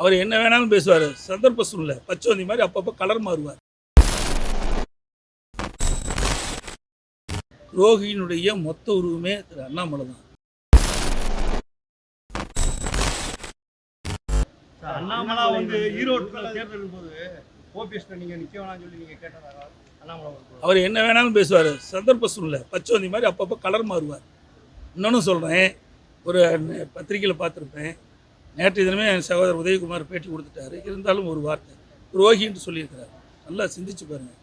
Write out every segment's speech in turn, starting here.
அவர் என்ன வேணாலும் பேசுவார். சந்தர்ப்ப சூழ்நிலை. பச்சோந்தி மாதிரி அப்பப்போ கலர் மாறுவார். துரோகியினுடைய மொத்த உருவமே திரு அண்ணாமலை தான். அண்ணாமலா வந்து ஈரோட்டுல தேர்தல் போது ஓபிஎஸ் நீங்க நிக்க வேணாம்னு சொல்லி நீங்க கேட்டதாக அவர் என்ன வேணாலும் பேசுவார். சந்தர்ப்ப சூழ்நிலை. பச்சோந்தி மாதிரி அப்பப்போ கலர் மாறுவார். இன்னொன்று சொல்கிறேன் ஒரு பத்திரிக்கையில் பார்த்துருப்பேன். நேற்று தினமே என் சகோதரர் உதயகுமார் பேட்டி கொடுத்துட்டாரு. இருந்தாலும் ஒரு வார்த்தை. துரோகின்னு சொல்லியிருக்கிறார். நல்லா சிந்திச்சு பாருங்கள்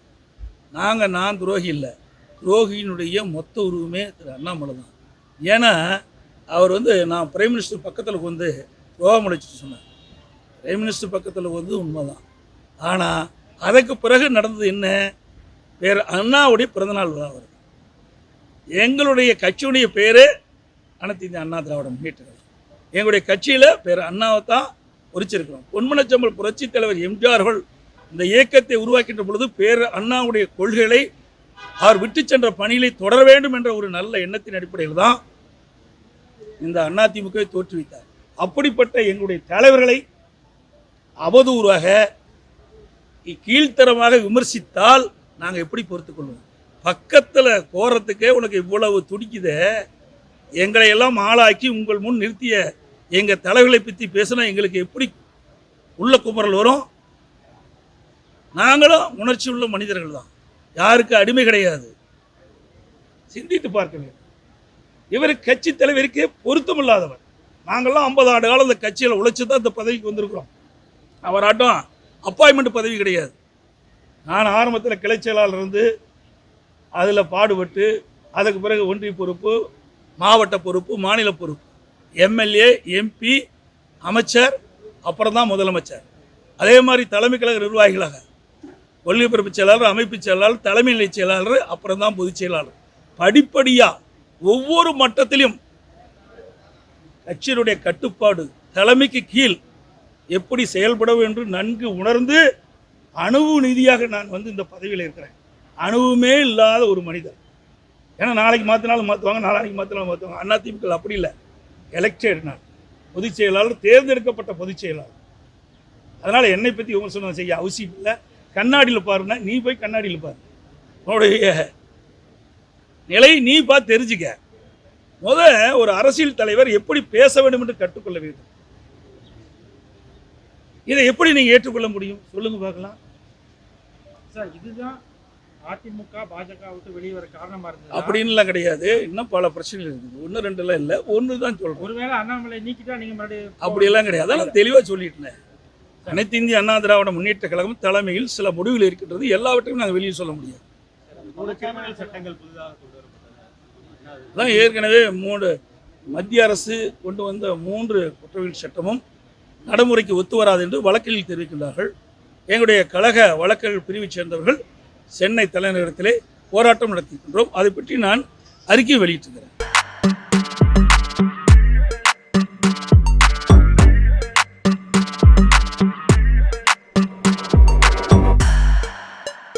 நாங்கள் நான் துரோகி இல்லை. துரோகியினுடைய மொத்த உருவமே திரு அண்ணாமலை தான். ஏன்னா அவர் வந்து நான் பிரைம் மினிஸ்டர் பக்கத்தில் வந்து துரோகம் அழைச்சிட்டு சொன்னார். பிரைம் மினிஸ்டர் பக்கத்தில் வந்து உண்மைதான். ஆனால் அதுக்கு பிறகு நடந்தது என்ன? பேர் அண்ணாவுடைய பிறந்தநாள் தான் அவர் எங்களுடைய கட்சியுடைய பேர் அனைத்து இந்திய அண்ணா திராவிட முன்னேற்ற எங்களுடைய கட்சியில் பேர் அண்ணாவை தான் பொறிச்சிருக்கிறோம். பொன்மனச்சம்பல் புரட்சித் தலைவர் எம்ஜிஆர்கள் இந்த இயக்கத்தை உருவாக்கின்ற பொழுது பேர் அண்ணாவுடைய கொள்கைகளை அவர் விட்டு சென்ற பணிகளை தொடர வேண்டும் என்ற ஒரு நல்ல எண்ணத்தின் அடிப்படையில் தான் இந்த அதிமுகவை தோற்றுவித்தார். அப்படிப்பட்ட எங்களுடைய தலைவர்களை அவதூறாக கீழ்த்தரமாக விமர்சித்தால் நாங்கள் எப்படி பொறுத்துக்கொள்வோம் பக்கத்தில் போகிறதுக்கே உனக்கு இவ்வளவு துடிக்குதே. எங்களை எல்லாம் ஆளாக்கி உங்கள் முன் நிறுத்திய எங்கள் தலைவர்களை பற்றி பேசினா எங்களுக்கு எப்படி உள்ள குமரல் வரும்? நாங்களும் உணர்ச்சி உள்ள மனிதர்கள் தான். யாருக்கு அடிமை கிடையாது. சிந்தித்து பார்க்க வேண்டும். இவர் கட்சி தலைவருக்கே பொருத்தமில்லாதவர் நாங்கள்லாம் ஐம்பது ஆண்டு காலம் இந்த கட்சியில் உழைச்சி தான் இந்த பதவிக்கு வந்திருக்கிறோம். அவராட்டம் அப்பாயின்மெண்ட் பதவி கிடையாது. நான் ஆரம்பத்தில் கிளை செயலாளர் இருந்து அதில் பாடுபட்டு அதுக்கு பிறகு ஒன்றிய பொறுப்பு மாவட்ட பொறுப்பு மாநில பொறுப்பு. எம்எல்ஏ எம்பி அமைச்சர் அப்புறம் தான் முதலமைச்சர். அதே மாதிரி தலைமை கழக நிர்வாகிகளாக ஒல்லிபரப்பு செயலாளர் அமைப்பு செயலாளர் தலைமை நிலை செயலாளர் அப்புறம் தான் பொதுச் செயலாளர். படிப்படியாக ஒவ்வொரு மட்டத்திலும் கட்சியினுடைய கட்டுப்பாடு தலைமைக்கு கீழ் எப்படி செயல்பட வேண்டும் நன்கு உணர்ந்து அணுவு நிதியாக நான் வந்து இந்த பதவியில் இருக்கிறேன். அணுவுமே இல்லாத ஒரு மனிதர். ஏன்னா நாளைக்கு மாற்றினாலும் மாற்றுவாங்க நாளைக்கு மாற்றினாலும் மாற்றுவாங்க அண்ணா திமுக அப்படி இல்லை. எலெக்டட் நான் பொதுச் செயலாளர் தேர்ந்தெடுக்கப்பட்ட பொதுச் செயலாளர். அதனால் என்னை பற்றி விமர்சனம் செய்ய அவசியம் இல்லை. கண்ணாடியில் பாருன்னா நீ போய் கண்ணாடியில் பாரு. உன்னுடைய நிலை நீ பார்த்து தெரிஞ்சுக்க. முத ஒரு அரசியல் தலைவர் எப்படி பேச வேண்டும் என்று கற்றுக்கொள்ள வேண்டும். இதை எப்படி நீங்கள் ஏற்றுக்கொள்ள முடியும்? சொல்லுங்க பார்க்கலாம். சார் இதுதான் அதிமுக பாஜக விட்டு வெளியே வர காரணமா இருந்தது? அப்படின்லாம் கிடையாது. இன்னும் பல பிரச்சனைகள் இருக்குது. ஒன்று ரெண்டுலாம் இல்லை. ஒன்று தான் சொல்கிறோம் ஒருவேளை அண்ணாமலை நீக்கிட்டா நீங்க மறுபடியும் அப்படியெல்லாம் கிடையாது. அதெல்லாம் தெளிவாக சொல்லிட்டேன். அனைத்து இந்திய அண்ணா திராவிட முன்னேற்ற கழகம் தலைமையில் சில முடிவுகள் இருக்கின்றது. எல்லாவற்றையும் நாங்கள் வெளியே சொல்ல முடியாது. அதான் ஏற்கனவே மூன்று மத்திய அரசு கொண்டு வந்த மூன்று குற்றவியல் சட்டமும் நடைமுறைக்கு ஒத்து வராது என்று வழக்கில் தெரிவிக்கின்றார்கள். எங்களுடைய கழக வழக்கறிஞர் பிரிவைச் சேர்ந்தவர்கள் சென்னை தலைநகரத்திலே போராட்டம் நடத்தியிருக்கின்றோம் அதை பற்றி நான் அறிக்கை வெளியிட்டிருக்கிறேன்.